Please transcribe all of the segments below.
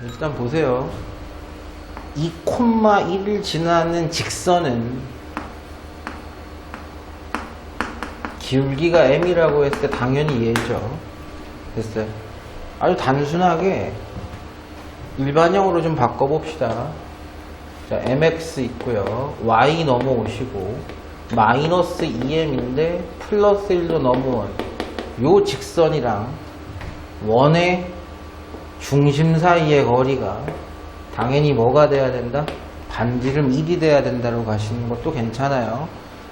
일단 보세요. 2,1을 지나는 직선은 기울기가 m이라고 했을 때 당연히 얘죠. 됐어요. 아주 단순하게 일반형으로 좀 바꿔봅시다. 자, mx 있고요. y 넘어오시고 마이너스 2m인데 플러스 1도 넘어온 요 직선이랑 원의 중심 사이의 거리가 당연히 뭐가 돼야 된다? 반지름 1이 돼야 된다고 가시는 것도 괜찮아요.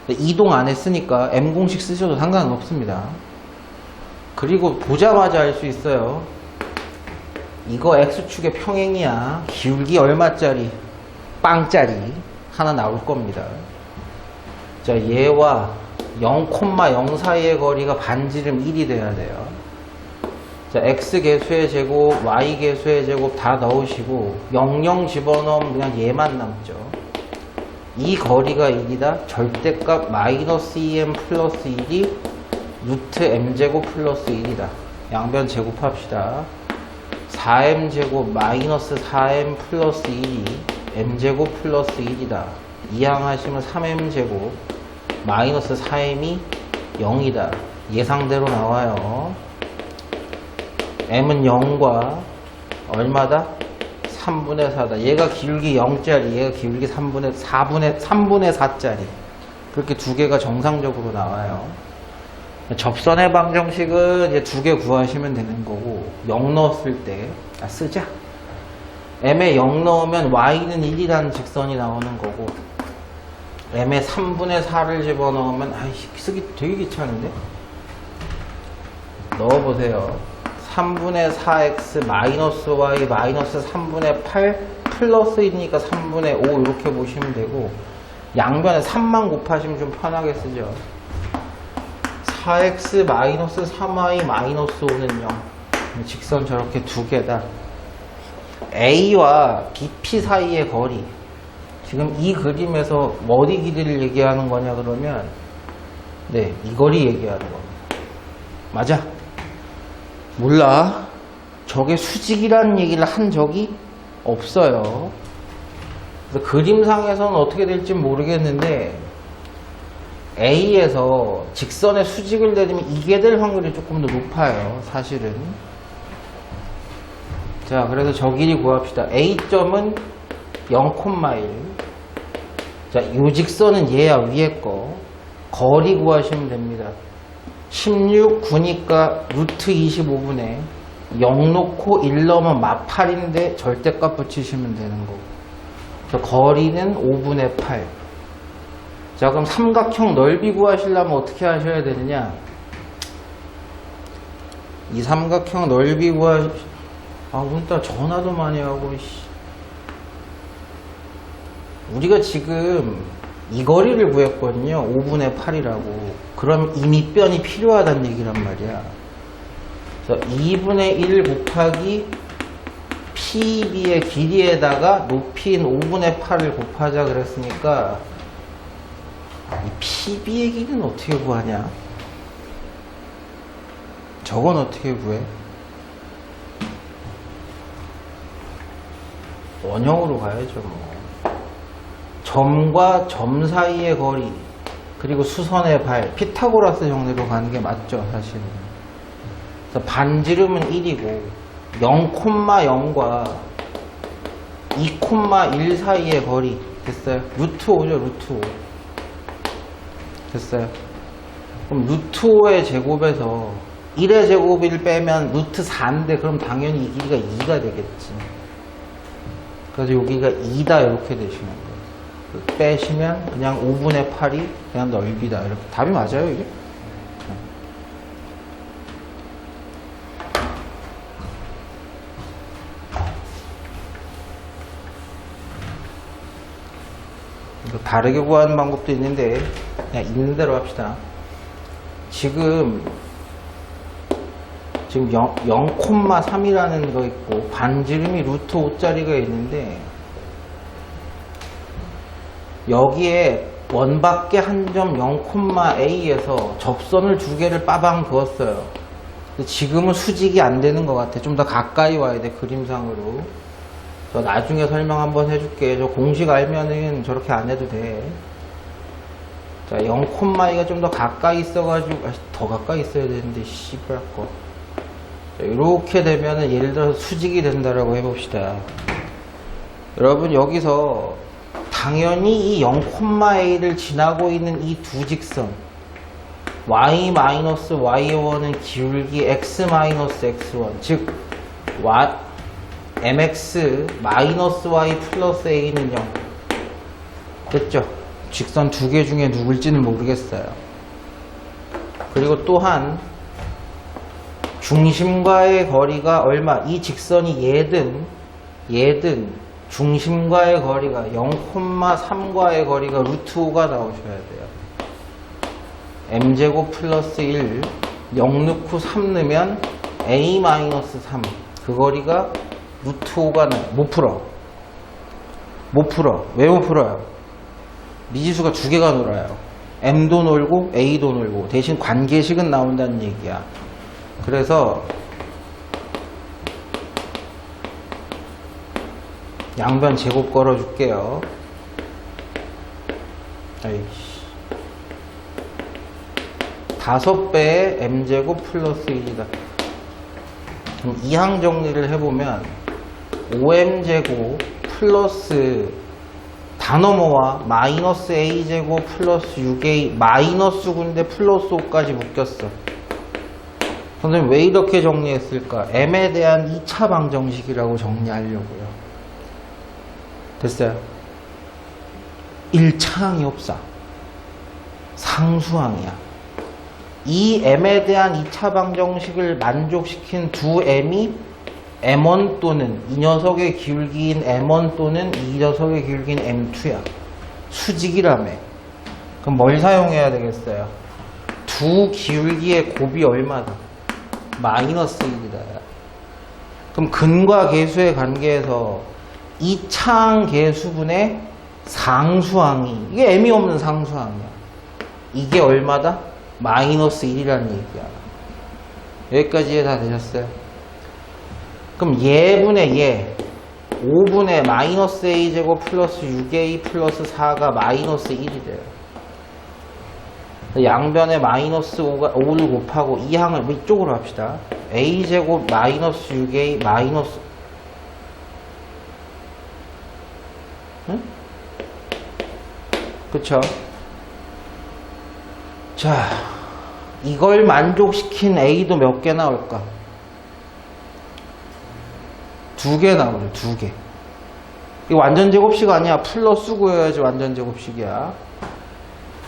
이동 안 했으니까 m 공식 쓰셔도 상관은 없습니다. 그리고 보자마자 알 수 있어요. 이거 x축의 평행이야. 기울기 얼마짜리? 빵짜리 하나 나올 겁니다. 자, 얘와 0,0 사이의 거리가 반지름 1이 돼야 돼요. 자, x 개수의 제곱, y 개수의 제곱 다 넣으시고 00 집어넣으면 그냥 얘만 남죠. 이 거리가 1이다. 절대값 마이너스 2m 플러스 1이 루트 m제곱 플러스 1이다. 양변 제곱합시다. 4m 제곱 마이너스 4m 플러스 1이 m제곱 플러스 1이다. 이항하시면 3m 제곱 마이너스 4m이 0이다. 예상대로 나와요. M은 0과 얼마다? 3분의 4다. 얘가 기울기 0짜리, 얘가 기울기 3분의 4분의 3분의 4짜리. 그렇게 두 개가 정상적으로 나와요. 접선의 방정식은 이제 두 개 구하시면 되는 거고 0 넣었을 때 아, 쓰자. m에 0 넣으면 y는 1이라는 직선이 나오는 거고 m에 3분의 4를 집어넣으면 아이씨 쓰기 되게 귀찮은데 넣어보세요 3분의 4x 마이너스 y 마이너스 3분의 8 플러스 1이니까 3분의 5 이렇게 보시면 되고 양변에 3만 곱하시면 좀 편하게 쓰죠 4x 마이너스 3y 마이너스 5는 0 직선 저렇게 두 개다 A와 BP 사이의 거리 지금 이 그림에서 어디 길이를 얘기하는 거냐 그러면 네, 이 거리 얘기하는 겁니다. 맞아? 몰라. 저게 수직이라는 얘기를 한 적이 없어요. 그래서 그림상에서는 어떻게 될지 모르겠는데 A에서 직선의 수직을 내리면 이게 될 확률이 조금 더 높아요. 사실은. 자, 그래서 저 길이 구합시다. A점은 0,1. 자, 요 직선은 얘야, 위에 거. 거리 구하시면 됩니다. 16, 9니까 루트 25분에 0 놓고 1 넣으면 마8인데 절대값 붙이시면 되는 거고. 자, 거리는 5분의 8. 자, 그럼 삼각형 넓이 구하시려면 어떻게 하셔야 되느냐? 이 삼각형 넓이 구하, 아, 오늘따라 전화도 많이 하고, 씨. 우리가 지금 이 거리를 구했거든요. 5분의 8이라고. 그럼 이 밑변이 필요하다는 얘기란 말이야. 그래서 2분의 1 곱하기 PB의 길이에다가 높이인 5분의 8을 곱하자 그랬으니까 이 PB의 길이는 어떻게 구하냐? 저건 어떻게 구해? 원형으로 가야죠, 뭐. 점과 점 사이의 거리, 그리고 수선의 발, 피타고라스 정리로 가는 게 맞죠, 사실은. 그래서 반지름은 1이고, 0,0과 2,1 사이의 거리, 됐어요? 루트 5죠, 루트 5. 됐어요? 그럼 루트 5의 제곱에서 1의 제곱을 빼면 루트 4인데, 그럼 당연히 이 길이가 2가 되겠지. 그래서 여기가 2다, 이렇게 거예요. 빼시면 그냥 5분의 8이 그냥 넓이다. 이렇게 답이 맞아요, 이게? 다르게 구하는 방법도 있는데 그냥 있는 대로 합시다. 지금 지금 0, 0,3이라는 거 있고 반지름이 루트 5짜리가 있는데 여기에 원밖에 한 점 0,a에서 접선을 두 개를 빠방 그었어요. 지금은 수직이 안 되는 것 같아. 좀 더 가까이 와야 돼, 그림상으로. 너 나중에 설명 한번 해줄게. 저 공식 알면은 저렇게 안 해도 돼. 자, 0콤마이가 좀 더 가까이 있어가지고, 아, 더 가까이 있어야 되는데, 씨발 거. 자, 이렇게 되면은 예를 들어서 수직이 된다라고 해봅시다. 여러분, 여기서 당연히 이 0콤마이를 지나고 있는 이 두 직선, y-y1은 기울기 x-x1, 즉, y, mx y 플러스 a는 0. 됐죠? 직선 두 개 중에 누굴지는 모르겠어요. 그리고 또한 중심과의 거리가 얼마? 이 직선이 얘든 얘든 중심과의 거리가 0,3과의 거리가 루트 5가 나오셔야 돼요. m제곱 플러스 1, 0 넣고 3 넣으면 a 마이너스 3. 그 거리가 루트 5가 나요. 못 풀어. 못 풀어. 왜 못 풀어요? 미지수가 두 개가 놀아요. m도 놀고 a도 놀고 대신 관계식은 나온다는 얘기야. 그래서 양변 제곱 걸어줄게요. 아이씨. 다섯 배의 m제곱 플러스 1이다. 그럼 이항 정리를 해보면 5m제곱 플러스 단어모와 마이너스 a제곱 플러스 6a 마이너스 9인데 플러스 5까지 묶였어. 선생님 왜 이렇게 정리했을까? m에 대한 2차 방정식이라고 정리하려고요. 됐어요? 1차항이 없어. 상수항이야. 이 m에 대한 2차 방정식을 만족시킨 두 m이 m1 또는 이 녀석의 기울기인 m1 또는 이 녀석의 기울기인 m2야. 수직이라며. 그럼 뭘 사용해야 되겠어요? 두 기울기의 곱이 얼마다? 마이너스 1이다. 그럼 근과 계수의 관계에서 이 차항 계수분의 상수항이 이게 m이 없는 상수항이야. 이게 얼마다? 마이너스 1이라는 얘기야. 여기까지 다 되셨어요? 그럼 예분의 예 5분의 마이너스 a제곱 플러스 6a 플러스 4가 마이너스 1이 돼요. 양변에 마이너스 5가, 5를 곱하고 이 항을 뭐 이쪽으로 합시다. a제곱 마이너스 6a 마이너스 그쵸? 자, 이걸 만족시킨 a도 몇 개 나올까? 두 개 나오죠, 두 개. 이거 완전 제곱식 아니야. 플러스 9여야지 완전 제곱식이야.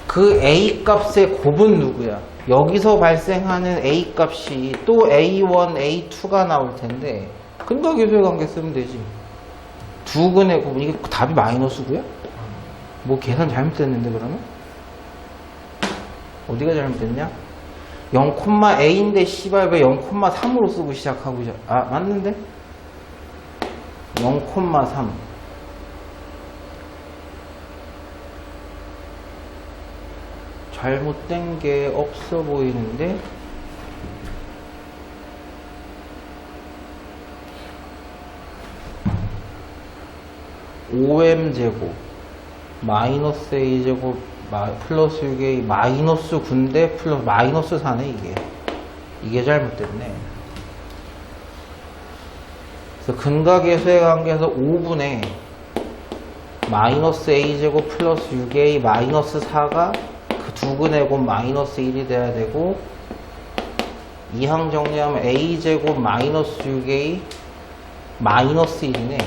그 a 값의 곱은 누구야? 여기서 발생하는 a 값이 또 a1, a2가 나올 텐데 근거 계수의 관계 쓰면 되지. 두 근의 곱은 이게 답이 마이너스 9야? 뭐 계산 잘못됐는데 그러면? 어디가 잘못됐냐? 0,a인데 씨발 왜 0,3으로 쓰고 시작하고 시작... 아 맞는데? 0,3 잘못된 게 없어 보이는데 (5m) 제곱 마이너스 a 제곱 마- 플러스 6a 마이너스 9인데 플러스 마이너스 4네 이게. 이게 잘못됐네. 그래서 근각계수의 관계에서 5분의 마이너스 a제곱 플러스 6a 마이너스 4가 그 두 근의 곱 마이너스 1이 돼야 되고 이항 정리하면 a제곱 마이너스 6a 마이너스 1이네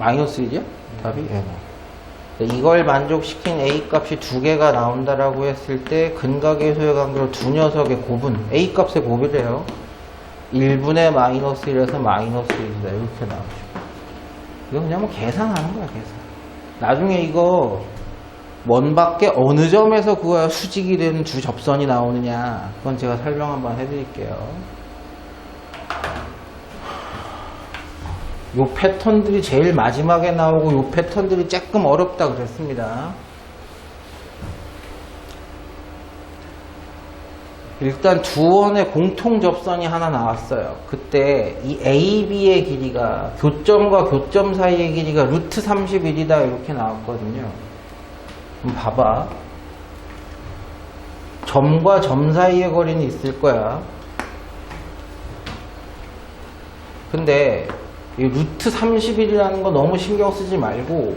마이너스 1이야? 답이? 예. 이걸 만족시킨 a 값이 두 개가 나온다라고 했을 때 근각계수의 관계로 두 녀석의 곱은 a 값의 곱이래요. 1분의 마이너스 1에서 마이너스 1이다. 이렇게 나오죠. 이거 그냥 뭐 계산하는 거야, 계산. 나중에 이거 먼 밖에 어느 점에서 그거야 수직이 되는 두 접선이 나오느냐. 그건 제가 설명 한번 해드릴게요. 요 패턴들이 제일 마지막에 나오고 요 패턴들이 조금 어렵다 그랬습니다. 일단 두 원의 공통 접선이 하나 나왔어요. 그때 이 AB의 길이가 교점과 교점 사이의 길이가 루트 31이다 이렇게 나왔거든요. 그럼 봐봐. 점과 점 사이의 거리는 있을 거야. 근데 이 루트 31이라는 거 너무 신경 쓰지 말고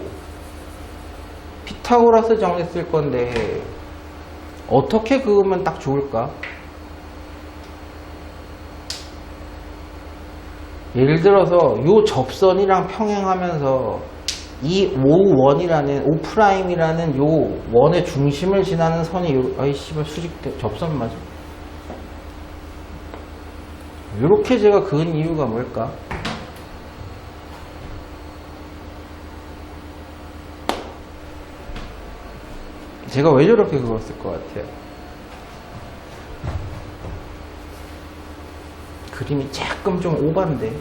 피타고라스 쓸 건데 어떻게 그으면 딱 좋을까? 예를 들어서 요 접선이랑 평행하면서 이 O1이라는 O'이라는 요 원의 중심을 지나는 선이 요, 아이 씨발 수직 접선 맞아? 이렇게 제가 그은 이유가 뭘까? 제가 왜 저렇게 그었을 것 같아요? 그림이 조금 좀 오반데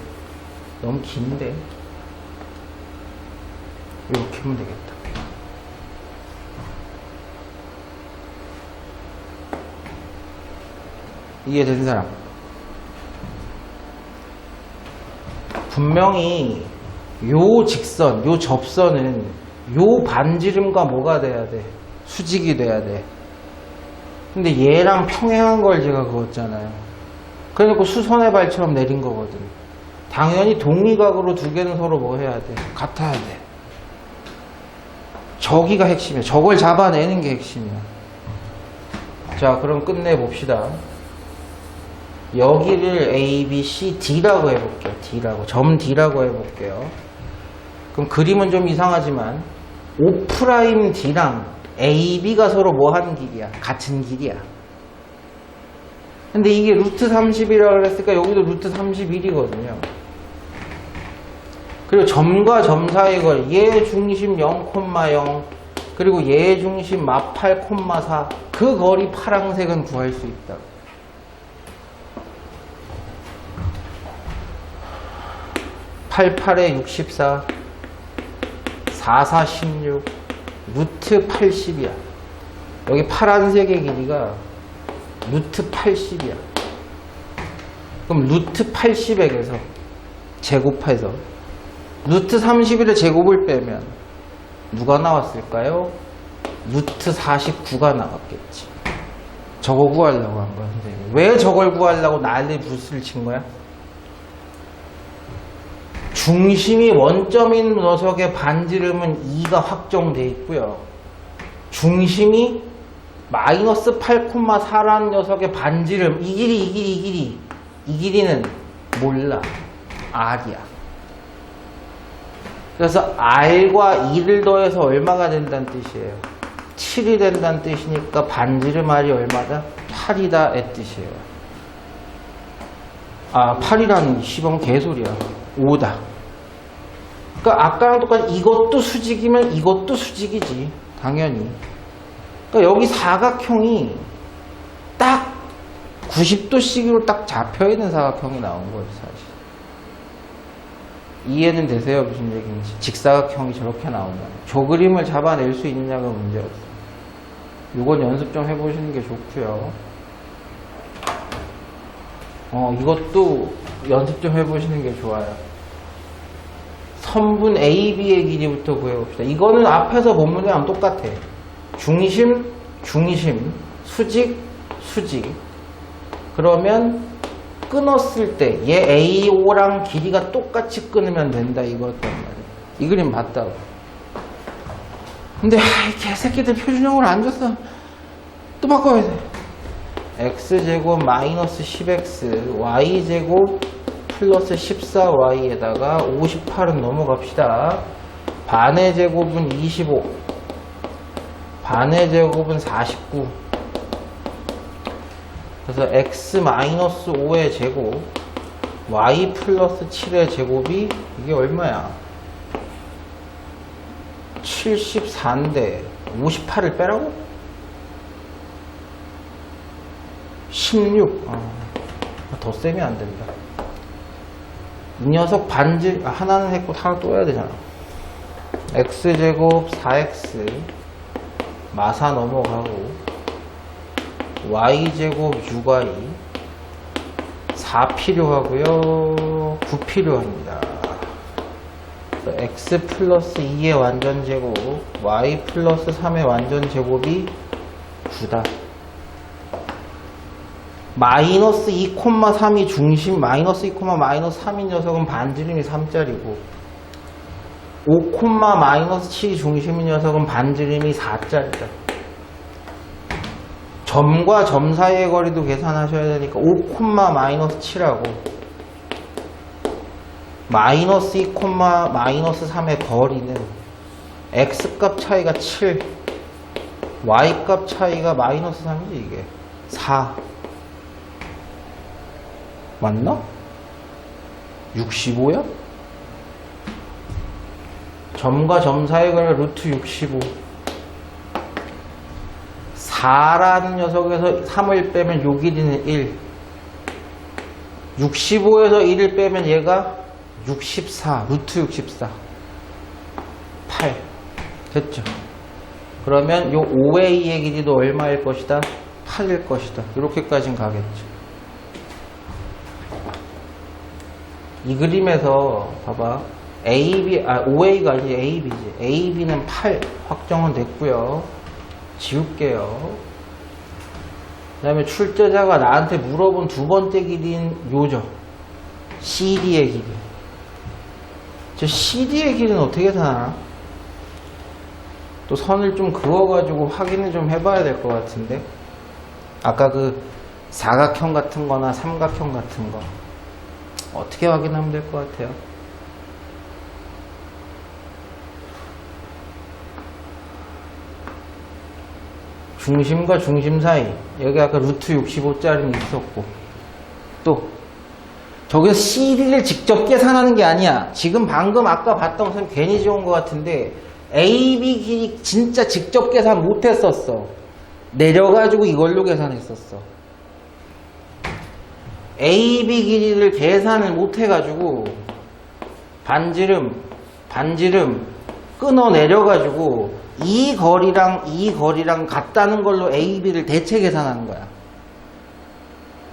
너무 긴데 이렇게 하면 되겠다. 이해된 사람? 분명히 요 직선 요 접선은 요 반지름과 뭐가 돼야 돼 수직이 돼야 돼 근데 얘랑 평행한 걸 제가 그었잖아요 그래놓고 수선의 발처럼 내린 거거든. 당연히 동리각으로 두 개는 서로 뭐 해야 돼? 같아야 돼. 저기가 핵심이야. 저걸 잡아내는 게 핵심이야. 자, 그럼 끝내봅시다. 여기를 A, B, C, D라고 해볼게요. D라고. 점 D라고 해볼게요. 그럼 그림은 좀 이상하지만 O'D랑 AB가 서로 뭐 하는 길이야? 같은 길이야. 근데 이게 루트 30이라고 그랬으니까 여기도 루트 31이거든요. 그리고 점과 점 사이 거리, 얘 중심 0,0 그리고 얘 중심 마 8,4 그 거리 파랑색은 구할 수 있다. (88에 64) (44 16) 루트 80이야 여기 파란색의 길이가 루트 80이야. 그럼 루트 80액에서 제곱해서 루트 31의 제곱을 빼면 누가 나왔을까요? 루트 49가 나왔겠지. 저거 구하려고 한 건데 왜 저걸 구하려고 난리 부스를 친 거야? 중심이 원점인 녀석의 반지름은 2가 확정돼 있고요. 중심이 마이너스 8,4라는 녀석의 반지름 이 길이 이 길이 이 길이 이 길이는 몰라. R이야. 그래서 R과 2를 더해서 얼마가 된다는 뜻이에요? 7이 된다는 뜻이니까 반지름 R이 얼마다? 8이다 의 뜻이에요. 아 8이라는 시범 개소리야. 5다 그러니까 아까랑 똑같이 이것도 수직이면 이것도 수직이지 당연히 그러니까 여기 사각형이 딱 90도씩으로 딱 잡혀 있는 사각형이 나온 거예요, 사실. 이해는 되세요? 무슨 얘기인지. 직사각형이 저렇게 나온다. 저 그림을 잡아낼 수 있느냐가 문제였어요. 이건 연습 좀 해보시는 게 좋고요. 어, 이것도 연습 좀 해보시는 게 좋아요. 선분 AB의 길이부터 구해봅시다. 이거는 앞에서 본문이랑 똑같아. 중심, 중심, 수직, 수직. 그러면 끊었을 때 얘 AO랑 길이가 똑같이 끊으면 된다 이거였단 말이야. 이 그림 봤다고. 근데 이 개새끼들 표준형을 안 줬어. 또 바꿔야 돼. x제곱 마이너스 10x y제곱 플러스 14y에다가 58은 넘어갑시다. 반의 제곱은 25 반의 제곱은 49 그래서 x 마이너스 5의 제곱 y 플러스 7의 제곱이 이게 얼마야? 74인데 58을 빼라고? 16 아, 더 세면 안 된다 이 녀석 반지 아, 하나는 했고 하나 또 해야 되잖아. X제곱 4x 마사 넘어가고 y제곱 6y 4 필요하고요. 9 필요합니다. x 플러스 2의 완전 제곱 y 플러스 3의 완전 제곱이 9다 마이너스 2,3이 중심 마이너스 2, 마이너스 3인 녀석은 반지름이 3짜리고 5, 마이너스 7이 중심인 녀석은 반지름이 4짜리다. 점과 점 사이의 거리도 계산하셔야 되니까 5, 마이너스 7하고 마이너스 2, 마이너스 3의 거리는 x값 차이가 7 y값 차이가 마이너스 3이지 이게. 4 맞나? 65야? 점과 점 사이의 거리가 루트 65 4라는 녀석에서 3을 빼면 요 길이는 1 65에서 1을 빼면 얘가 64 루트 64 8 됐죠? 그러면 요 5A의 길이도 얼마일 것이다? 8일 것이다. 이렇게까지는 가겠죠 이 그림에서 봐봐. AB 아 5A가 아니지 AB지. AB는 8 확정은 됐고요. 지울게요. 그 다음에 출제자가 나한테 물어본 두 번째 길이인 요죠. CD의 길이. 저 CD의 길이는 어떻게 사나? 또 선을 좀 그어가지고 확인을 좀 해봐야 될 것 같은데. 아까 그 사각형 같은 거나 삼각형 같은 거 어떻게 확인하면 될 것 같아요? 중심과 중심 사이. 여기 아까 루트 65짜리는 있었고. 또 저기서 CD를 직접 계산하는 게 아니야. 지금 방금 아까 봤던 것은 괜히 지운 것 같은데 AB 길이 진짜 직접 계산 못했었어. 내려가지고 이걸로 계산했었어 AB 길이를 계산을 못 해가지고 반지름 반지름 끊어 내려가지고 이 거리랑 이 거리랑 같다는 걸로 AB를 대체 계산하는 거야.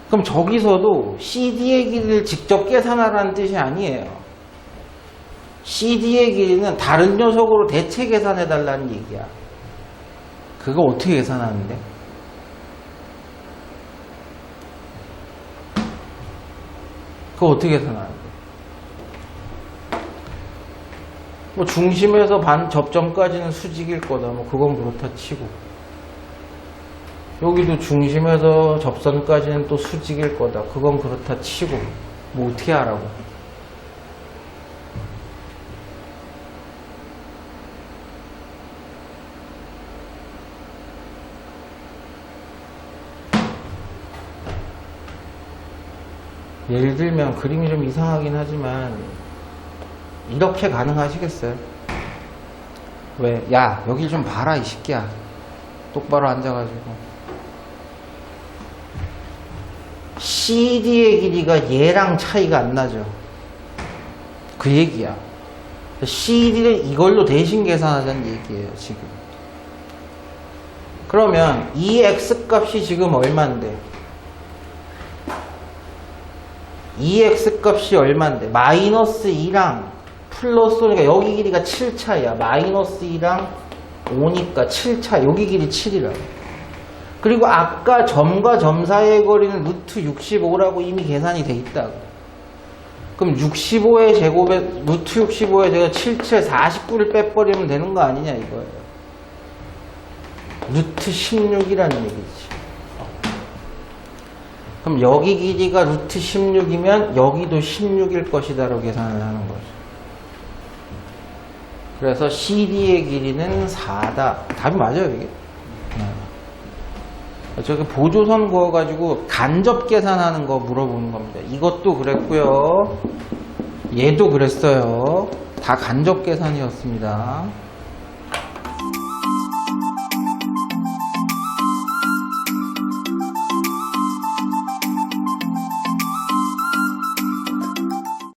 그럼 저기서도 CD의 길이를 직접 계산하라는 뜻이 아니에요. CD의 길이는 다른 녀석으로 대체 계산해 달라는 얘기야. 그거 어떻게 계산하는데? 그거 어떻게 계산하는데? 뭐 중심에서 반 접점까지는 수직일 거다. 뭐 그건 그렇다 치고. 여기도 중심에서 접선까지는 또 수직일 거다. 그건 그렇다 치고. 뭐 어떻게 하라고. 예를 들면 그림이 좀 이상하긴 하지만 이렇게 가능하시겠어요? 왜? 야, 여길 좀 봐라, 이 새끼야. 똑바로 앉아가지고. CD의 길이가 얘랑 차이가 안 나죠. 그 얘기야. CD를 이걸로 대신 계산하자는 얘기예요, 지금. 그러면 이 X 값이 지금 얼만데? 이 X 값이 얼만데? 마이너스 2랑 플러스 그러니까 여기 길이가 7차이야. 마이너스 2랑 5니까 7차. 여기 길이 7이라. 그리고 아까 점과 점 사이의 거리는 루트 65라고 이미 계산이 돼 있다고. 그럼 65의 제곱에 루트 65에 제가 7, 7, 49를 빼버리면 되는 거 아니냐 이거예요. 루트 16이라는 얘기지. 그럼 여기 길이가 루트 16이면 여기도 16일 것이다라고 계산을 하는 거죠. 그래서 CD의 길이는 4다. 답이 맞아요, 이게. 네. 저기 보조선 그어가지고 간접 계산하는 거 물어보는 겁니다. 이것도 그랬고요. 얘도 그랬어요. 다 간접 계산이었습니다.